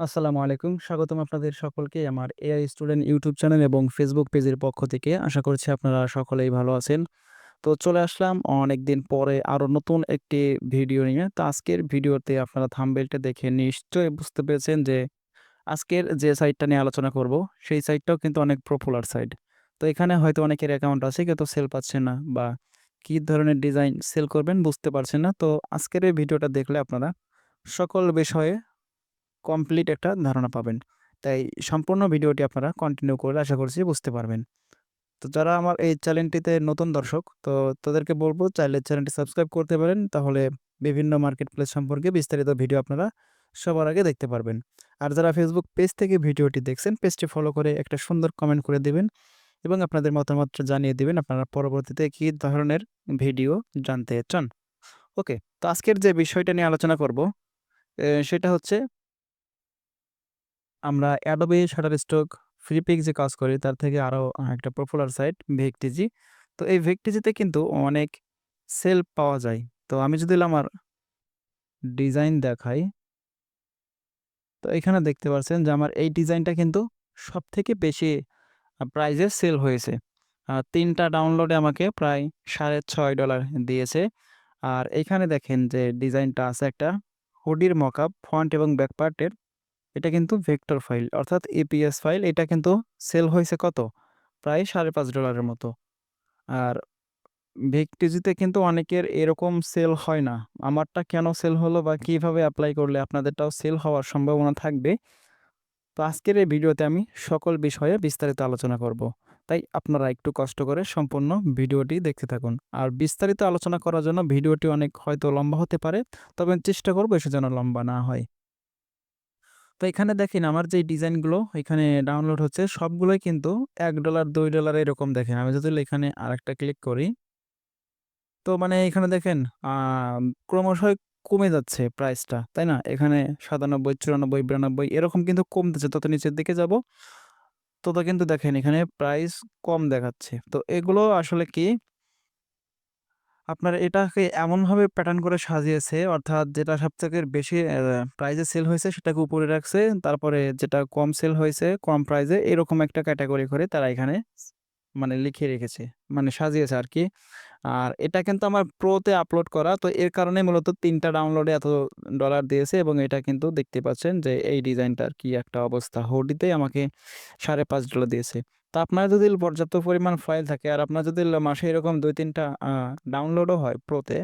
আসসালামু আলাইকুম। স্বাগতম আপনাদের সকলকে আমার এআই স্টুডেন্ট ইউটিউব চ্যানেল এবং ফেসবুক পেজের পক্ষ থেকে। আশা করছি আপনারা সকলেই ভালো আছেন। তো চলে আসলাম অনেকদিন পরে আরও নতুন একটি ভিডিও নিয়ে। তো আজকের ভিডিওতে আপনারা থাম্বনেইলটা দেখে নিশ্চয়ই বুঝতে পেরেছেন যে আজকের যে সাইটটা নিয়ে আলোচনা করব, সেই সাইটটাও কিন্তু অনেক পপুলার সাইট। তো এখানে হয়তো অনেকের অ্যাকাউন্ট আছে কিন্তু সেল পাচ্ছে না বা কি ধরনের ডিজাইন সেল করবেন বুঝতে পারছেন না। তো আজকের এই ভিডিওটা দেখলে আপনারা সকল বিষয়ে কমপ্লিট একটা ধারণা পাবেন। তাই সম্পূর্ণ ভিডিওটি আপনারা কন্টিনিউ করলে আশা করছি বুঝতে পারবেন। তো যারা আমার এই চ্যানেলটিতে নতুন দর্শক তো তাদেরকে বলব চাইলে চ্যানেলটি সাবস্ক্রাইব করতে পারেন। তাহলে বিভিন্ন মার্কেট প্লেস সম্পর্কে বিস্তারিত ভিডিও আপনারা সবার আগে দেখতে পারবেন। আর যারা ফেসবুক পেজ থেকে ভিডিওটি দেখছেন পেজটি ফলো করে একটা সুন্দর কমেন্ট করে দিবেন এবং আপনাদের মতামতটা জানিয়ে দিবেন আপনারা পরবর্তীতে কী ধরনের ভিডিও জানতে চান। ওকে, তো আজকের যে বিষয়টা নিয়ে আলোচনা করব সেটা হচ্ছে আমরা Adobe Shutterstock ফ্রি যে কাজ করি, তার থেকে আরও একটা পপুলার সাইট ভেকটিজি তো এই ভেকটিজিতে কিন্তু অনেক সেল পাওয়া যায়। তো আমি যদি আমার ডিজাইন দেখাই, তো এখানে দেখতে পাচ্ছেন যে আমার এই ডিজাইনটা কিন্তু সবথেকে বেশি আ প্রাইজে সেল হয়েছে। ৩ ডাউনলোডে আমাকে প্রায় $৬.৫ দিয়েছে। আর এখানে দেখেন যে ডিজাইনটা আছে একটা হুডির মকআপ ফন্ট এবং ব্যাক পার্টের এটা কিন্তু ভেক্টর ফাইল অর্থাৎ এপিএস ফাইল, এটা কিন্তু সেল হয়েছে কত? প্রায় সাড়ে পাঁচ ডলারের মতো। আর Vecteezy-তে কিন্তু অনেকের এরকম সেল হয় না। আমারটা কেন সেল হলো বা কীভাবে অ্যাপ্লাই করলে আপনাদেরটাও সেল হওয়ার সম্ভাবনা থাকবে। তো আজকের এই ভিডিওতে আমি সকল বিষয়ে বিস্তারিত আলোচনা করব। তাই আপনারা একটু কষ্ট করে সম্পূর্ণ ভিডিওটি দেখতে থাকুন। আর বিস্তারিত আলোচনা করার জন্য ভিডিওটি অনেক হয়তো লম্বা হতে পারে। তবে চেষ্টা করব এসে যেন লম্বা না হয়। তো এখানে দেখেন আমার যে ডিজাইনগুলো এখানে ডাউনলোড হচ্ছে সবগুলোই কিন্তু $১, $২ এরকম দেখেন। আমি যদি এখানে আরেকটা ক্লিক করি তো মানে এখানে দেখেন ক্রমশই কমে যাচ্ছে প্রাইসটা, তাই না? এখানে ৯৭, ৯৪, ৯২ এরকম কিন্তু কমতেছে। তত নিচের দিকে যাব তত কিন্তু দেখেন এখানে প্রাইস কম দেখাচ্ছে। তো এগুলো আসলে কি আপনার এটাকে এমনভাবে প্যাটার্ন করে সাজিয়েছে, অর্থাৎ যেটা সবথেকে বেশি প্রাইজে সেল হয়েছে সেটাকে উপরে রাখছে। তারপরে যেটা কম সেল হয়েছে, কম প্রাইজে এরকম একটা ক্যাটাগরি করে তারা এখানে মানে লিখে রেখেছে। মানে সাজিয়েছে আর কি আর এটা কিন্তু আমার প্রোতে আপলোড করা। তো এর কারণে মূলত তিনটা ডাউনলোডে এত ডলার দিয়েছে এবং এটা কিন্তু দেখতে পাচ্ছেন যে এই ডিজাইনটার কি একটা অবস্থা। হুডিতেই আমাকে $৫.৫ দিয়েছে। তো আপনার যদি পর্যাপ্ত পরিমাণ ফাইল থাকে আর আপনার যদি মাসে এরকম দুই তিনটা ডাউনলোডও হয় প্রোতে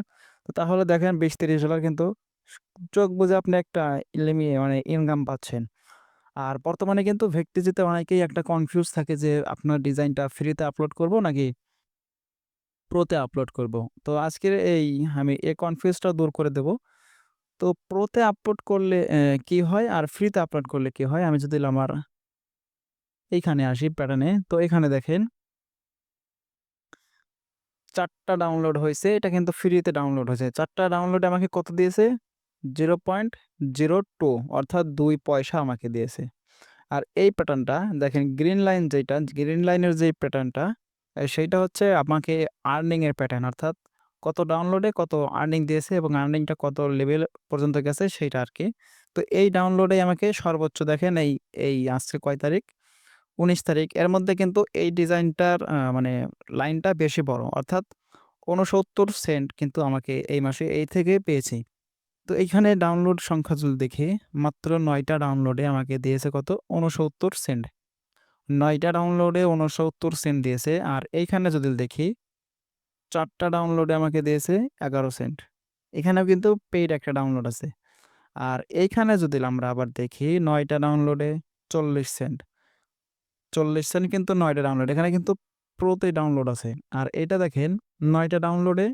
তো তাহলে দেখেন $২০-৳৩০ কিন্তু চোখ বুঝে আপনি একটা ইলিমি মানে ইনকাম পাচ্ছেন। আর বর্তমানে কিন্তু Vecteezy-তে অনেকেই একটা কনফিউজ থাকে যে আপনার ডিজাইনটা ফ্রিতে আপলোড করব নাকি প্রোতে আপলোড করব। তো আজকের এই আমি এই কনফিউজটা দূর করে দেব। তো প্রোতে আপলোড করলে কি হয় আর ফ্রিতে আপলোড করলে কি হয়? আমি যদি আমার এইখানে আসি প্যাটার্নে তো এখানে দেখেন চারটা ডাউনলোড হয়েছে এটা কিন্তু ফ্রিতে ডাউনলোড হয়েছে। ৪ টা ডাউনলোডে আমাকে কত দিয়েছে? 0.02 অর্থাৎ দুই পয়সা আমাকে দিয়েছে। আর এই প্যাটার্নটা দেখেন গ্রিন লাইন যেটা গ্রিন লাইনের যেই প্যাটার্নটা সেইটা হচ্ছে আমাকে আর্নিংয়ের প্যাটার্ন অর্থাৎ কত ডাউনলোডে কত আর্নিং দিয়েছে এবং আর্নিংটা কত লেভেল পর্যন্ত গেছে সেইটা আর কি তো এই ডাউনলোডে আমাকে সর্বোচ্চ দেখেন এই, এই আজকে কয় তারিখ? ১৯ তারিখ। এর মধ্যে কিন্তু এই ডিজাইনটার মানে লাইনটা বেশি বড়। অর্থাৎ ৬৯ সেন্ট কিন্তু আমাকে এই মাসে এই থেকে পেয়েছি। তো এইখানে ডাউনলোড সংখ্যা যদি দেখি, মাত্র নয়টা ডাউনলোডে আমাকে দিয়েছে কত? ৬৯ সেন্ট। নয়টা ডাউনলোডে ৬৯ সেন্ট দিয়েছে। আর এইখানে যদি দেখি, চারটা ডাউনলোডে আমাকে দিয়েছে ১১ সেন্ট। এখানেও কিন্তু পেইড একটা ডাউনলোড আছে। আর এইখানে যদি আমরা আবার দেখি, নয়টা ডাউনলোডে ৪০ সেন্ট। ৪০ সেন্ট কিন্তু নয়টা ডাউনলোড। এখানে কিন্তু প্রোতে ডাউনলোড আছে। আর এটা দেখেন, নয়টা ডাউনলোডে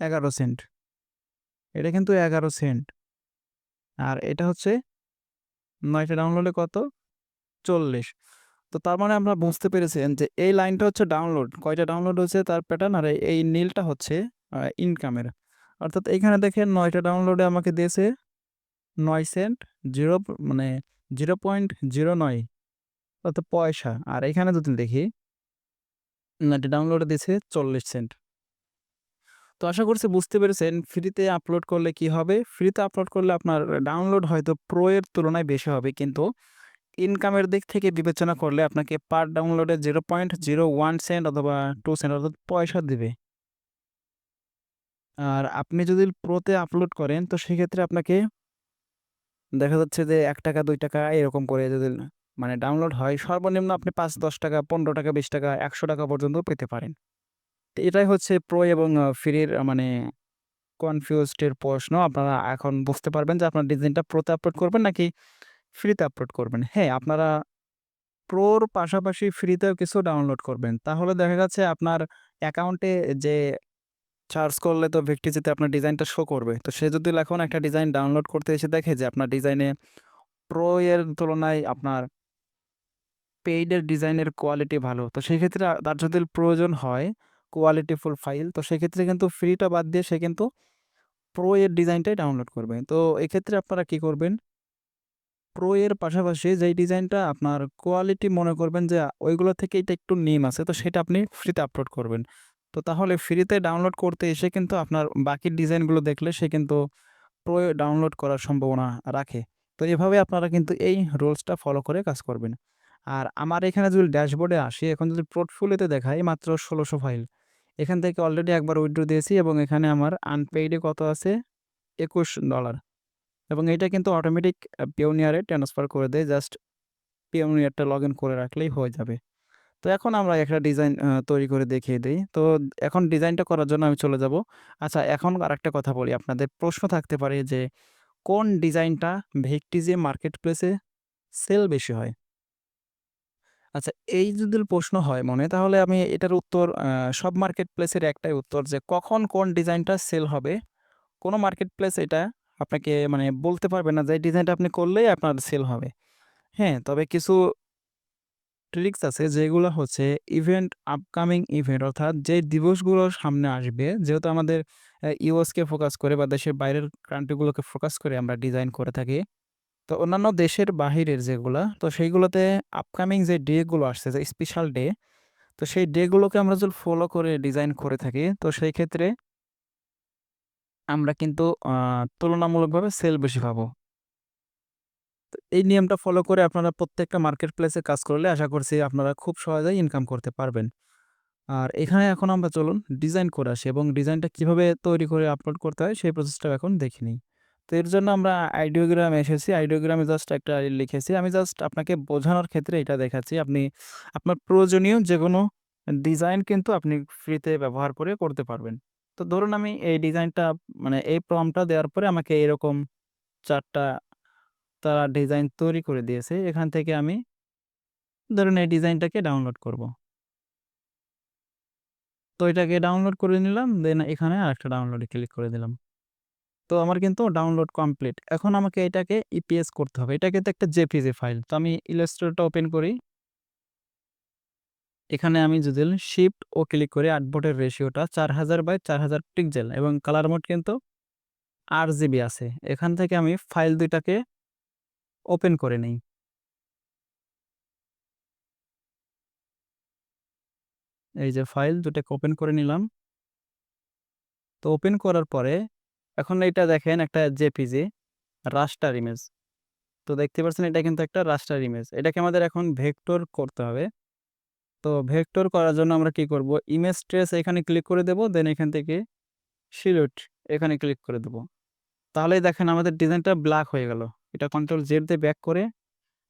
১১ সেন্ট। এটা কিন্তু ১১ সেন্ট। আর এটা হচ্ছে নয়টা ডাউনলোডে কত? ৪০। তো তার মানে আমরা বুঝতে পেরেছেন যে এই লাইনটা হচ্ছে ডাউনলোড। কয়টা ডাউনলোড হয়েছে তার প্যাটার্ন আর এই নীলটা হচ্ছে ইনকামের। অর্থাৎ এইখানে দেখেন নয়টা ডাউনলোডে আমাকে দিয়েছে নয় সেন্ট জিরো মানে 0.09 অর্থাৎ পয়সা। আর এখানে যদি দেখি ৯ টা ডাউনলোডে দিয়েছে ৪০ সেন্ট। তো আশা করছি বুঝতে পেরেছেন ফ্রিতে আপলোড করলে কি হবে? ফ্রিতে আপলোড করলে আপনার ডাউনলোড হয়তো প্রো এর তুলনায় বেশি হবে। কিন্তু ইনকামের দিক থেকে বিবেচনা করলে আপনাকে পার ডাউনলোডে 0.01 সেন্ট অথবা টু সেন্ট অর্থাৎ পয়সা দেবে আর আপনি যদি প্রোতে আপলোড করেন তো সেক্ষেত্রে আপনাকে দেখা যাচ্ছে যে ৳১, ৳2 এরকম করে যদি মানে ডাউনলোড হয় সর্বনিম্ন আপনি ৳৫, ৳১০, ৳15, ৳20, ৳১০০ পর্যন্ত পেতে পারেন। তো এটাই হচ্ছে প্রো এবং ফ্রির মানে কনফিউজড এর প্রশ্ন। আপনারা এখন বুঝতে পারবেন যে আপনার ডিজাইনটা প্রোতে আপলোড করবেন নাকি ফ্রিতে আপলোড করবেন। হ্যাঁ, আপনারা প্রোর পাশাপাশি ফ্রিতেও কিছু ডাউনলোড করবেন। তাহলে দেখা যাচ্ছে আপনার অ্যাকাউন্টে যে সার্চ করলে তো ভেক্টিজিতে আপনার ডিজাইনটা শো করবে। তো সে যদি এখন একটা ডিজাইন ডাউনলোড করতে এসে দেখে যে আপনার ডিজাইনে প্রো এর তুলনায় আপনার পেইডের ডিজাইনের কোয়ালিটি ভালো। তো সেক্ষেত্রে তার যদি প্রয়োজন হয় কোয়ালিটিফুল ফাইল, তো সেক্ষেত্রে কিন্তু ফ্রিটা বাদ দিয়ে সে কিন্তু প্রো এর ডিজাইনটাই ডাউনলোড করবে। তো এক্ষেত্রে আপনারা কি করবেন? প্রো এর পাশাপাশি যেই ডিজাইনটা আপনার কোয়ালিটি মনে করবেন যে, ওইগুলো থেকে এটা একটু নেম আছে, তো সেটা আপনি ফ্রিতে আপলোড করবেন। তো তাহলে ফ্রিতে ডাউনলোড করতে এসে কিন্তু আপনার বাকি ডিজাইনগুলো দেখলে সে কিন্তু প্রো ডাউনলোড করার সম্ভাবনা রাখে। তো এভাবে আপনারা কিন্তু এই রুলসটা ফলো করে কাজ করবেন। আর আমার এখানে যদি ড্যাশবোর্ডে আসি, এখন যদি পোর্টফোলিওতে দেখাই, মাত্র ষোলোশো ফাইল। এখান থেকে অলরেডি একবার উইড্রো দিয়েছি এবং এখানে আমার আনপেইডে কত আছে? $২১ এবং এটা কিন্তু অটোমেটিক পিওনিয়ারে ট্রান্সফার করে দেয়। জাস্ট পিওনিয়ারটা লগইন করে রাখলেই হয়ে যাবে। তো এখন আমরা একটা ডিজাইন তৈরি করে দেখিয়ে দিই তো এখন ডিজাইনটা করার জন্য আমি চলে যাব। আচ্ছা এখন আর একটা কথা বলি আপনাদের প্রশ্ন থাকতে পারে যে, কোন ডিজাইনটা ভেক্টিজি মার্কেটপ্লেসে সেল বেশি হয়? আচ্ছা এই যদি প্রশ্ন হয় মনে তাহলে আমি এটার উত্তর সব মার্কেটপ্লেসের একটাই উত্তর যে কখন কোন ডিজাইনটা সেল হবে, কোন মার্কেটপ্লেস এটা আপনাকে মানে বলতে পারবে না যে ডিজাইনটা আপনি করলেই আপনার সেল হবে। হ্যাঁ, তবে কিছু ট্রিক্স আছে যেগুলো হচ্ছে ইভেন্ট আপকামিং ইভেন্ট অর্থাৎ যে দিবসগুলো সামনে আসবে যেহেতু আমাদের ইউএসকে ফোকাস করে বা দেশের বাইরের কান্ট্রিগুলোকে ফোকাস করে আমরা ডিজাইন করে থাকি। তো অন্যান্য দেশের বাহিরের যেগুলা, তো সেইগুলোতে আপকামিং যে ডেগুলো আসছে, যে স্পেশাল ডে তো সেই ডেগুলোকে আমরা যদি ফলো করে ডিজাইন করে থাকি, তো সেই ক্ষেত্রে আমরা কিন্তু তুলনামূলকভাবে সেল বেশি পাবো। এই নিয়মটা ফলো করে আপনারা প্রত্যেকটা মার্কেট প্লেসে কাজ করলে আশা করছি আপনারা খুব সহজেই ইনকাম করতে পারবেন। আর এখানে এখন আমরা চলুন ডিজাইন করে আসি এবং ডিজাইনটা কীভাবে তৈরি করে আপলোড করতে হয়, সেই প্রসেসটা এখন দেখে নিই। তো এর জন্য আমরা আইডিওগ্রামে এসেছি। আইডিওগ্রামে জাস্ট একটা লিখেছি। আমি জাস্ট আপনাকে বোঝানোর ক্ষেত্রে এটা দেখাচ্ছি। আপনি আপনার প্রয়োজনীয় যে কোনো ডিজাইন কিন্তু আপনি ফ্রিতে ব্যবহার করে করতে পারবেন। তো ধরুন আমি এই ডিজাইনটা মানে এই প্রম্পটটা দেওয়ার পরে আমাকে এরকম চারটা তারা ডিজাইন তৈরি করে দিয়েছে। এখান থেকে আমি ধরুন এই ডিজাইনটাকে ডাউনলোড করব। তো এটাকে ডাউনলোড করে নিলাম। দেন এখানে আরেকটা ডাউনলোডে ক্লিক করে দিলাম। তো আমার কিন্তু ডাউনলোড কমপ্লিট। এখন আমাকে এটাকে ইপিএস করতে হবে। এটা কিন্তু একটা জেপিজি ফাইল। তো আমি ইলাস্ট্রেটরটা ওপেন করি। এখানে আমি যদি শিফট ও ক্লিক করি আর্টবোর্ডের রেশিওটা ৪০০০ বাই ৪০০০ পিক্সেল এবং কালার মোড কিন্তু আরজিবি আছে। এখান থেকে আমি ফাইল দুইটাকে ওপেন করে নিই এই যে ফাইল দুটাকে ওপেন করে নিলাম। তো ওপেন করার পরে এখন এটা দেখেন একটা জেপিজি রাস্টার ইমেজ। তো দেখতে পাচ্ছেন এটা কিন্তু একটা রাস্টার ইমেজ। এটাকে আমাদের এখন ভেক্টর করতে হবে। তো ভেক্টর করার জন্য আমরা কি করব? ইমেজ ট্রেস এখানে ক্লিক করে দেব। দেন এখান থেকে সিলেক্ট এখানে ক্লিক করে দেব। তাহলেই দেখেন আমাদের ডিজাইনটা ব্ল্যাক হয়ে গেল। এটা কন্ট্রোল জেড দিয়ে ব্যাক করে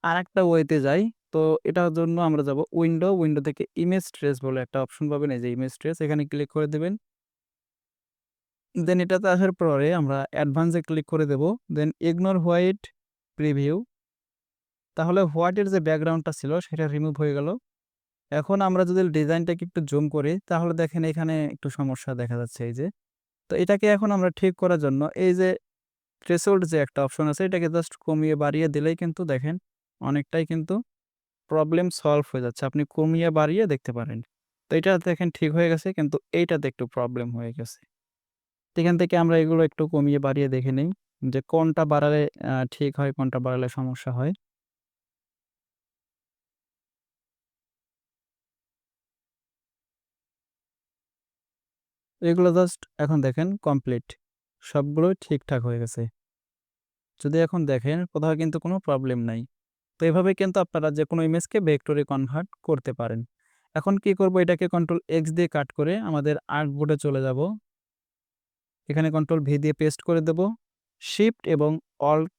আরেকটা ওয়েতে যাই। তো এটার জন্য আমরা যাব উইন্ডো, উইন্ডো থেকে ইমেজ ট্রেস বলে একটা অপশন পাবেন এই যে ইমেজ ট্রেস এখানে ক্লিক করে দিবেন। দেন এটাতে আসার পরে আমরা অ্যাডভান্স ক্লিক করে দেব। Then ignore white preview. তাহলে হোয়াইটের যে ব্যাকগ্রাউন্ডটা ছিল, সেটা রিমুভ হয়ে গেল। এখন আমরা যদি ডিজাইনটাকে একটু জুম করি, তাহলে দেখেন এখানে একটু সমস্যা দেখা যাচ্ছে এই যে। তো এটাকে এখন আমরা ঠিক করার জন্য এই যে থ্রেশহোল্ড যে একটা অপশন আছে, এটাকে জাস্ট কমিয়ে বাড়িয়ে দিলেই কিন্তু দেখেন অনেকটাই কিন্তু প্রবলেম সলভ হয়ে যাচ্ছে। আপনি কমিয়ে বাড়িয়ে দেখতে পারেন। তো এটা দেখেন ঠিক হয়ে গেছে, কিন্তু এইটাতে একটু প্রবলেম হয়ে গেছে। এখান থেকে আমরা এগুলো একটু কমিয়ে বাড়িয়ে দেখে নিই যে কোনটা বাড়ালে ঠিক হয়, কোনটা বাড়ালে সমস্যা হয়। এগুলো জাস্ট এখন দেখেন কমপ্লিট। সবগুলোই ঠিকঠাক হয়ে গেছে। যদি এখন দেখেন কোথাও কিন্তু কোনো প্রবলেম নাই। তো এভাবে কিন্তু আপনারা যে কোনো ইমেজকে ভেক্টরে কনভার্ট করতে পারেন। এখন কি করব? এটাকে কন্ট্রোল এক্স দিয়ে কাট করে আমাদের আর্ট বোর্ডে চলে যাব। এখানে কন্ট্রোল ভি দিয়ে পেস্ট করে দেব। শিফট এবং অল্ট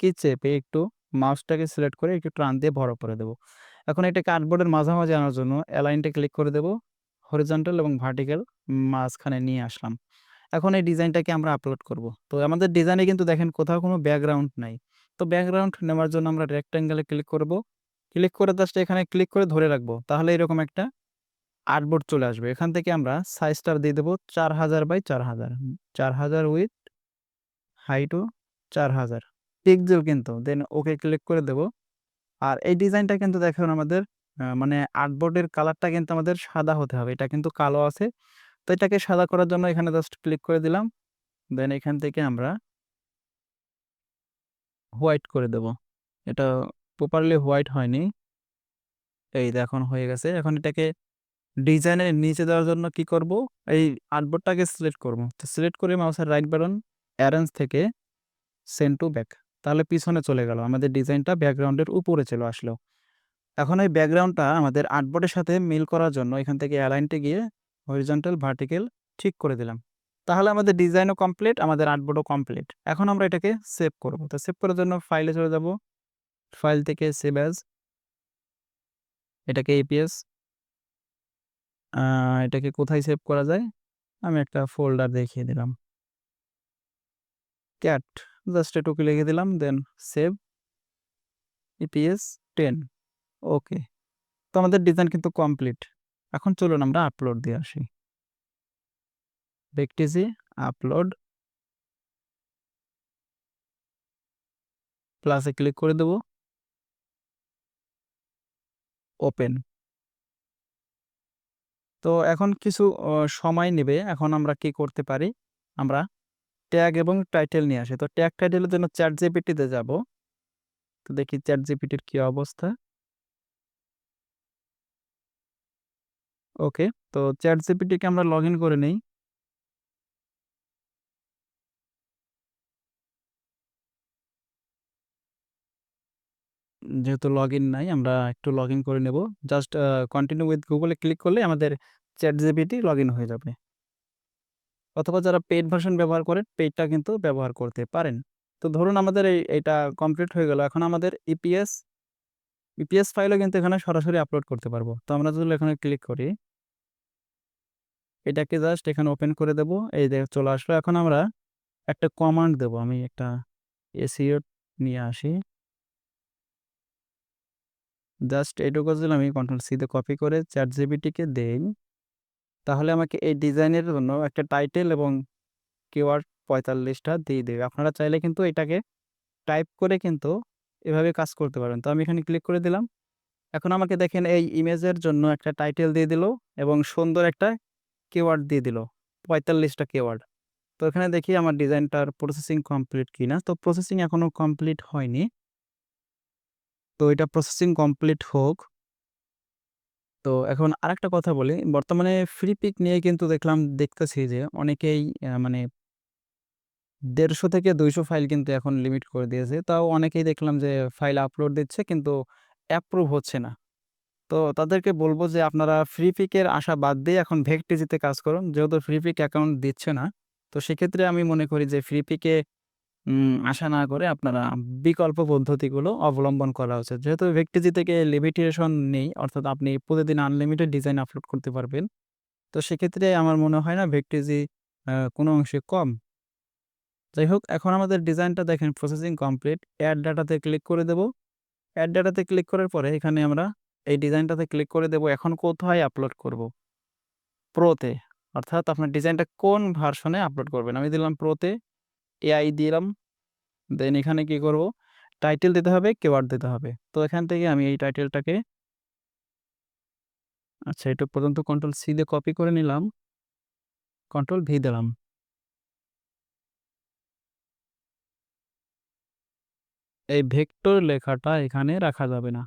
কি চেপে একটু মাউসটাকে সিলেক্ট করে একটু টান দিয়ে বড় করে দেব। এখন এটাকে কার্ডবোর্ডের মাঝামাঝি আনার জন্য অ্যালাইনটা ক্লিক করে দেব। হরিজন্টাল এবং ভার্টিক্যাল মাঝখানে নিয়ে আসলাম। এখন এই ডিজাইনটাকে আমরা আপলোড করব। তো আমাদের ডিজাইনে কিন্তু দেখেন কোথাও কোনো ব্যাকগ্রাউন্ড নাই। তো ব্যাকগ্রাউন্ড নেওয়ার জন্য আমরা রেক্ট্যাঙ্গেলে ক্লিক করব। ক্লিক করে জাস্ট এখানে ক্লিক করে ধরে রাখব। তাহলে এরকম একটা আর্টবোর্ড চলে আসবে। এখান থেকে আমরা সাইজটা দিয়ে দেবো চার হাজার বাই চার হাজার। চার হাজার উইথ হাইটও চার হাজার। পিকজেল কিন্তু দেন ওকে ক্লিক করে দেব। আর এই ডিজাইনটা কিন্তু দেখুন আমাদের মানে আর্টবোর্ডের কালারটা কিন্তু আমাদের সাদা হতে হবে। এটা কিন্তু কালো আছে। তো এটাকে সাদা করার জন্য এখানে জাস্ট ক্লিক করে দিলাম। দেন এখান থেকে আমরা হোয়াইট করে দেব। এটা প্রপারলি হোয়াইট হয়নি। এই দেখুন, হয়ে গেছে। এখন এটাকে ডিজাইনের নিচে দেওয়ার জন্য কি করব? এই আর্টবোর্ডটাকে সিলেক্ট করব। তো সিলেক্ট করে মাউসের রাইট বাটন অ্যারেঞ্জ থেকে সেন্ড টু ব্যাক তাহলে পিছনে চলে গেল। আমাদের ডিজাইনটা ব্যাকগ্রাউন্ডের উপরে চলে আসলো। এখন এই ব্যাকগ্রাউন্ডটা আমাদের আর্টবোর্ডের সাথে মিল করার জন্য এখান থেকে অ্যালাইনটে গিয়ে হরিজন্টাল ভার্টিক্যাল ঠিক করে দিলাম। তাহলে আমাদের ডিজাইনও কমপ্লিট আমাদের আর্টবোর্ডও কমপ্লিট এখন আমরা এটাকে সেভ করব। তো সেভ করার জন্য ফাইলে চলে যাব। ফাইল থেকে সেভ অ্যাজ এটাকে এপিএস এটাকে কোথায় সেভ করা যায়? আমি একটা ফোল্ডার দেখিয়ে দিলাম। ক্যাট জাস্ট এটুকু লিখে দিলাম then save EPS ten okay তো আমাদের ডিজাইন কিন্তু কমপ্লিট এখন চলুন আমরা আপলোড দিয়ে আসি। দেখতেছি আপলোড প্লাসে ক্লিক করে দেব। ওপেন তো এখন কিছু সময় নেবে। এখন আমরা কি করতে পারি? আমরা ট্যাগ এবং টাইটেল নিয়ে আসি। তো ট্যাগ টাইটেলের জন্য চ্যাট জিপিটিতে যাব। তো দেখি চ্যাট জিপিটির কি অবস্থা। ওকে, তো চ্যাট জিপিটিকে আমরা লগ ইন করে নেই। যেহেতু লগ ইন নাই, আমরা একটু লগ ইন করে নেব। জাস্ট কন্টিনিউ উইথ গুগলে ক্লিক করলে আমাদের চ্যাট জিপিটি লগ ইন হয়ে যাবে। অথবা যারা পেইড ভার্সন ব্যবহার করেন পেইডটা কিন্তু ব্যবহার করতে পারেন। তো ধরুন আমাদের এই এটা কমপ্লিট হয়ে গেল। এখন আমাদের ইপিএস ইপিএস ফাইলও কিন্তু এখানে সরাসরি আপলোড করতে পারব। তো আমরা যদি এখানে ক্লিক করি, এটাকে জাস্ট এখানে ওপেন করে দেব। এই দেখ চলে আসলো। এখন আমরা একটা কমান্ড দেব। আমি একটা এসিও নিয়ে আসি। জাস্ট এটুকু যদি আমি কন্ট্রোল সিতে কপি করে চ্যাট জিবিটিকে দেই। তাহলে আমাকে এই ডিজাইনের জন্য একটা টাইটেল এবং কিওয়ার্ড পঁয়তাল্লিশটা দিয়ে দেবে। আপনারা চাইলে কিন্তু এটাকে টাইপ করে কিন্তু এভাবে কাজ করতে পারেন। তো আমি এখানে ক্লিক করে দিলাম। এখন আমাকে দেখেন এই ইমেজের জন্য একটা টাইটেল দিয়ে দিল এবং সুন্দর একটা কিওয়ার্ড দিয়ে দিল, পঁয়তাল্লিশটা কিওয়ার্ড তো এখানে দেখি আমার ডিজাইনটার প্রসেসিং কমপ্লিট কিনা। তো প্রসেসিং এখনও কমপ্লিট হয়নি। তো এটা প্রসেসিং কমপ্লিট হোক। তো এখন আরেকটা কথা বলি, বর্তমানে ফ্রি পিক নিয়ে কিন্তু দেখলাম, দেখতেছি যে অনেকেই মানে দেড়শো থেকে দুইশো ফাইল কিন্তু এখন লিমিট করে দিয়েছে। তাও অনেকেই দেখলাম যে ফাইল আপলোড দিচ্ছে কিন্তু অ্যাপ্রুভ হচ্ছে না। তো তাদেরকে বলব যে আপনারা ফ্রি পিকের আশা বাদ দিয়ে এখন ভেকটিজিতে কাজ করুন। যেহেতু ফ্রি পিক অ্যাকাউন্ট দিচ্ছে না, তো সেক্ষেত্রে আমি মনে করি যে ফ্রি পিকে আশা না করে আপনারা বিকল্প পদ্ধতিগুলো অবলম্বন করা উচিত। যেহেতু ভেকটিজি থেকে লিমিটেশন নেই, অর্থাৎ আপনি প্রতিদিন আনলিমিটেড ডিজাইন আপলোড করতে পারবেন। তো সেক্ষেত্রে আমার মনে হয় না ভেকটিজি কোনো অংশে কম। যাই হোক, এখন আমাদের ডিজাইনটা দেখেন প্রসেসিং কমপ্লিট অ্যাড ডাটাতে ক্লিক করে দেব। অ্যাড ডাটাতে ক্লিক করার পরে এখানে আমরা এই ডিজাইনটাতে ক্লিক করে দেব, এখন কোথায় আপলোড করব? প্রোতে অর্থাৎ আপনার ডিজাইনটা কোন ভার্সনে আপলোড করবেন? আমি দিলাম প্রোতে এআই দিলাম। দেন এখানে কি করব? টাইটেল দিতে হবে কেওয়ার্ড দিতে হবে। তো এখান থেকে আমি এই টাইটেলটাকে আচ্ছা এটা পর্যন্ত কন্ট্রোল সি দিয়ে কপি করে নিলাম। কন্ট্রোল ভি দিলাম। এই ভেক্টর লেখাটা এখানে রাখা যাবে না।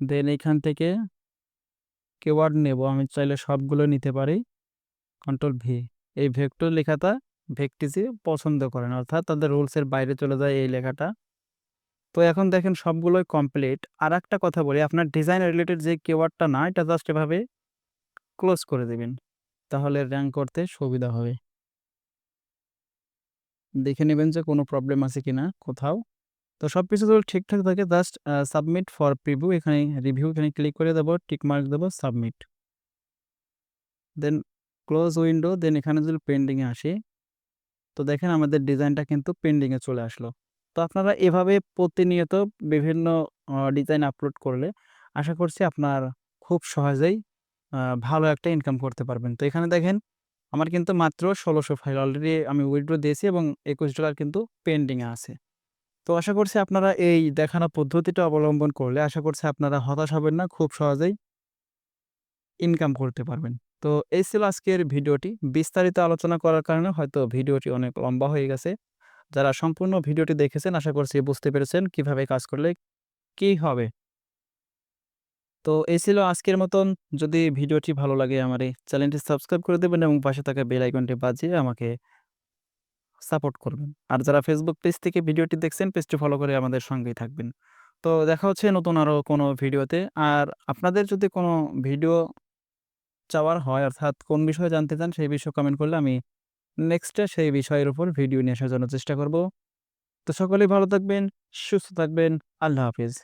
দেন এখান থেকে কেওয়ার্ড নেব। আমি চাইলে সবগুলো নিতে পারি। কন্ট্রোল ভি এই ভেক্টর লেখাটা ভেক্টিজি পছন্দ করে না অর্থাৎ তাদের রুলসের বাইরে চলে যায় এই লেখাটা। তো এখন দেখেন সবগুলোই কমপ্লিট আর একটা কথা বলি, আপনার ডিজাইন রিলেটেড যে কিওয়ার্ডটা না, এটা জাস্ট এভাবে ক্লোজ করে দেবেন, তাহলে র্যাঙ্ক করতে সুবিধা হবে। দেখে নেবেন যে কোনো প্রবলেম আছে কিনা কোথাও। তো সব কিছু যদি ঠিকঠাক থাকে জাস্ট সাবমিট ফর প্রিভিউ এখানে রিভিউ এখানে ক্লিক করে দেবো টিক মার্ক দেবো submit then close window then এখানে যদি পেন্ডিংয়ে আসি, তো দেখেন আমাদের ডিজাইনটা কিন্তু পেন্ডিংয়ে চলে আসলো। তো আপনারা এভাবে প্রতিনিয়ত বিভিন্ন ডিজাইন আপলোড করলে আশা করছি আপনার খুব সহজেই ভালো একটা ইনকাম করতে পারবেন। তো এখানে দেখেন, আমার কিন্তু মাত্র ষোলোশো ফাইল অলরেডি আমি উইথড্র দিয়েছি এবং একুশ ডলার কিন্তু পেন্ডিংয়ে আছে। তো আশা করছি আপনারা এই দেখানো পদ্ধতিটা অবলম্বন করলে আশা করছি আপনারা হতাশ হবেন না, খুব সহজেই ইনকাম করতে পারবেন। তো এই ছিল আজকের ভিডিওটি। বিস্তারিত আলোচনা করার কারণে হয়তো ভিডিওটি অনেক লম্বা হয়ে গেছে। যারা সম্পূর্ণ ভিডিওটি দেখেছেন, আশা করছি বুঝতে পেরেছেন কীভাবে কাজ করলে কি হবে। তো এই ছিল আজকের মতন। যদি ভিডিওটি ভালো লাগে আমার এই চ্যানেলটি সাবস্ক্রাইব করে দেবেন এবং পাশে থাকা বেল আইকনটি বাজিয়ে আমাকে সাপোর্ট করবেন। আর যারা ফেসবুক পেজ থেকে ভিডিওটি দেখছেন, পেজটি ফলো করে আমাদের সঙ্গেই থাকবেন। তো দেখা হচ্ছে নতুন আরও কোনো ভিডিওতে। আর আপনাদের যদি কোনো ভিডিও চাওয়ার হয়, অর্থাৎ কোন বিষয়ে জানতে চান সেই বিষয়ে কমেন্ট করলে আমি নেক্সটে সেই বিষয়ের উপর ভিডিও নিয়ে আসার জন্য চেষ্টা করব। তো সকলেই ভালো থাকবেন, সুস্থ থাকবেন, আল্লাহ হাফিজ।